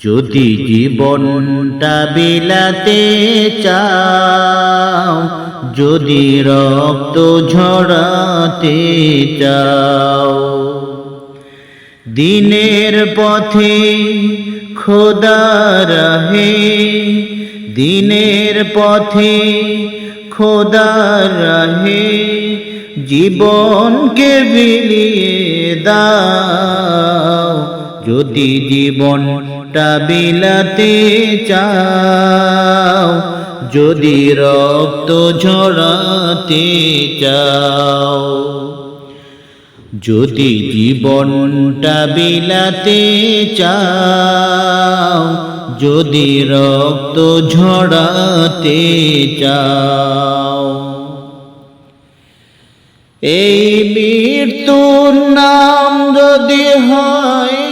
যদি জীবনটা বিলাতে চাও, যদি রক্ত ঝরাতে চাও, দিনের পথে খোদা রহে, দিনের পথে খোদা রহে, জীবনকে বিলিয়ে দাও। যদি জীবনটা বিলাতে চাও, যদি রক্ত ঝরাতে চাও, যদি জীবনটা বিলাতে চাও, যদি রক্ত ঝরাতে চাও। এই মৃত্যুর নাম যদি হয়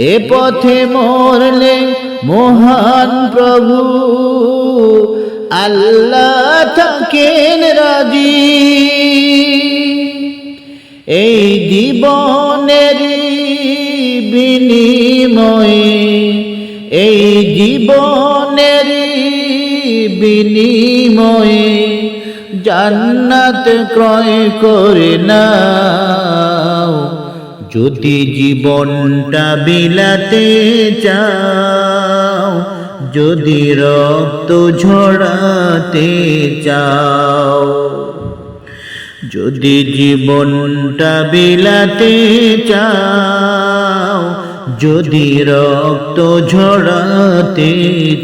এ পথে মরলে মহান প্রভু। আল্লাহ থাকেন রাজি। এই জীবনের বিনিময়ে, এই জীবনের বিনিময়ে জান্নাত ক্রয় করে নাও যদি জীবনটা বিলাতে চাও, যদি রক্ত ঝরাতে চাও, যদি জীবনটা বিলাতে চাও, যদি রক্ত ঝরাতে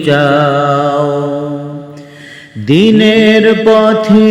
চাও, দিনের পথে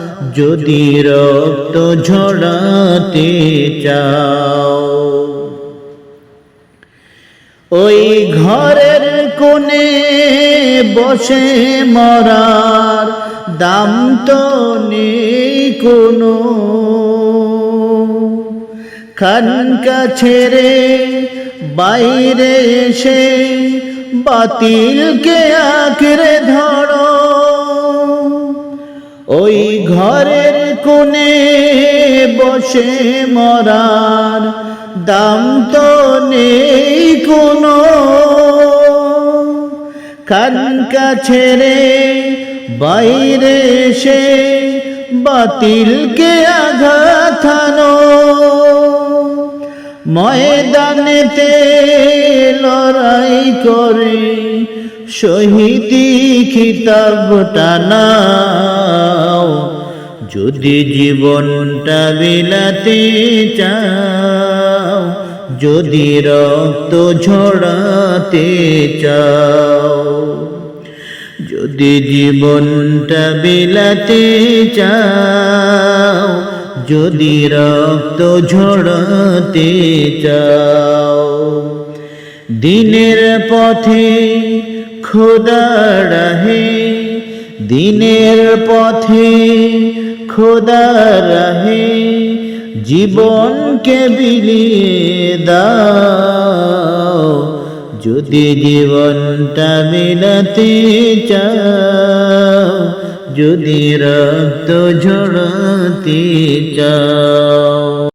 যদি রক্ত ঝরাতে চাও, ওই ঘরের কোণে বসে মরার দাম তো নেই কোনো। খানকা ছেড়ে বাইরে এসে বাতিলকে আঁকড়ে ধরো। ওই ঘরের কোণে বসে মরার দাম তো নেই কোনো। খানকা ছেড়ে বাইরে এসে বাতিলকে আঘাতানো ময়দানেতে লড়াই করে শহীদি খিতাবটা নাও যদি জীবনটা বিলাতে চাও, যদি রক্ত ঝরাতে চাও, যদি জীবনটা বিলাতে চাও, যদি রক্ত ঝরাতে চাও, দিনের পথে খোদা রাহে, দিনের পথে খোদা রাহে জীবনকে বিলিয়ে দাও। যদি জীবনটা মিলাতে চাও যদি রক্ত ঝড়াতে চাও।